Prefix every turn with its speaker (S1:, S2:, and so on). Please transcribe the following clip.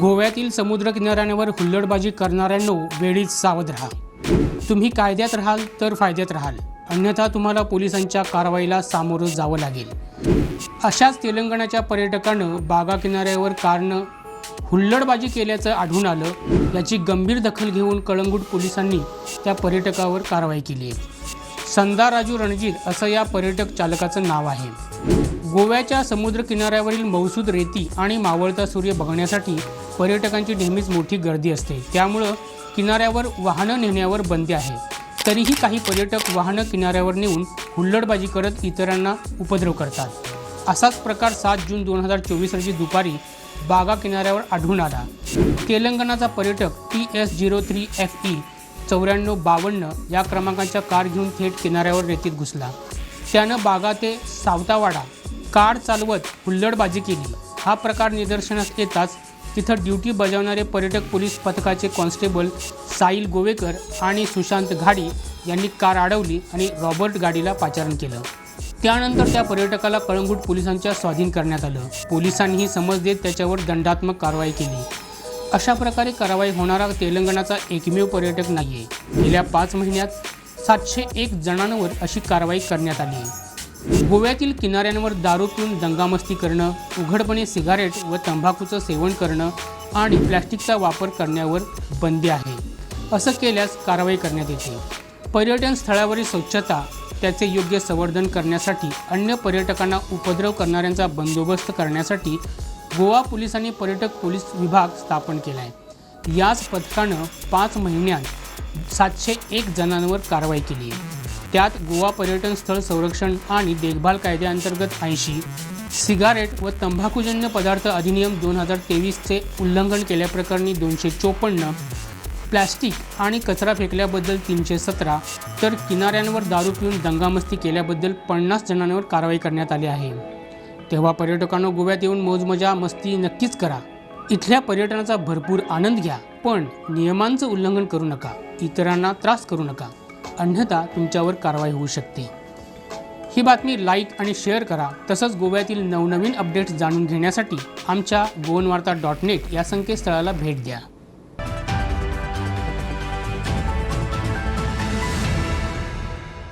S1: गोव्यातील समुद्र किनाऱ्यांवर हुल्लडबाजी करणाऱ्यांनो वेळीच सावध राहा. तुम्ही कायद्यात राहाल तर फायद्यात राहाल. अन्यथा तुम्हाला पोलिसांच्या कारवाईला सामोरं जावं लागेल. अशाच तेलंगणाच्या पर्यटकानं बागा किनाऱ्यावर कारनं हुल्लडबाजी केल्याचं आढळून आलं याची गंभीर दखल घेऊन कळंगूट पोलिसांनी त्या पर्यटकावर कारवाई केली आहे. संदा राजू रणजीत असं या पर्यटक चालकाचं नाव आहे. गोव्याच्या समुद्र किनाऱ्यावरील मौसूद रेती आणि मावळता सूर्य बघण्यासाठी पर्यटकांची नेहमीच मोठी गर्दी असते. त्यामुळं किनाऱ्यावर वाहनं नेण्यावर बंदी आहे. तरीही काही पर्यटक वाहनं किनाऱ्यावर नेऊन हुल्लडबाजी करत इतरांना उपद्रव करतात. असाच प्रकार सात जून दोन हजार चोवीस रोजी दुपारी बागा किनाऱ्यावर आढळून आला. तेलंगणाचा पर्यटक T S zero three F E चौऱ्याण्णव बावन्न या क्रमांकाच्या कार घेऊन थेट किनाऱ्यावर रेतीत घुसला. त्यानं बागा ते सावतावाडा कार चालवत हुल्लडबाजी केली. हा प्रकार निदर्शनास येताच तिथं ड्युटी बजावणारे पर्यटक पोलीस पथकाचे कॉन्स्टेबल साईल गोवेकर आणि सुशांत घाडी यांनी कार अडवली आणि रॉबर्ट गाडीला पाचारण केलं. त्यानंतर त्या पर्यटकाला कळंगूट पोलिसांच्या स्वाधीन करण्यात आलं. पोलिसांनीही समज देत त्याच्यावर दंडात्मक कारवाई केली. अशा प्रकारे कारवाई होणारा तेलंगणाचा एकमेव पर्यटक नाही आहे गेल्या पाच महिन्यात सातशे एक जणांवर अशी कारवाई करण्यात आली. आहे गोव्यातील किनाऱ्यांवर दारू पिऊन दंगामस्ती करणं उघडपणे सिगारेट व तंबाखूचं सेवन करणं आणि प्लॅस्टिकचा वापर करण्यावर बंदी आहे. असं केल्यास कारवाई करण्यात येते. पर्यटन स्थळावरील स्वच्छता त्याचे योग्य संवर्धन करण्यासाठी अन्य पर्यटकांना उपद्रव करणाऱ्यांचा बंदोबस्त करण्यासाठी गोवा पोलिसांनी पर्यटक पोलीस विभाग स्थापन केला आहे याच पथकानं पाच महिन्यात सातशे एक जणांवर कारवाई केली आहे त्यात गोवा पर्यटन स्थळ संरक्षण आणि देखभाल कायद्याअंतर्गत ऐंशी सिगारेट व तंबाखूजन्य पदार्थ अधिनियम दोन हजार तेवीसचे उल्लंघन केल्याप्रकरणी दोनशे चोपन्न प्लॅस्टिक आणि कचरा फेकल्याबद्दल तीनशे सतरा तर किनाऱ्यांवर दारू पिऊन दंगामस्ती केल्याबद्दल पन्नास जणांवर कारवाई करण्यात आली आहे. तेव्हा पर्यटकांनो गोव्यात येऊन मौजमजा मस्ती नक्कीच करा. इथल्या पर्यटनाचा भरपूर आनंद घ्या पण नियमांचं उल्लंघन करू नका. इतरांना त्रास करू नका. अन्यथा तुमच्यावर कारवाई होऊ शकते. ही बातमी लाईक आणि शेअर करा. तसंच गोव्यातील नवनवीन अपडेट्स जाणून घेण्यासाठी आमच्या गोवनवार्ता डॉट नेट या संकेतस्थळाला भेट द्या.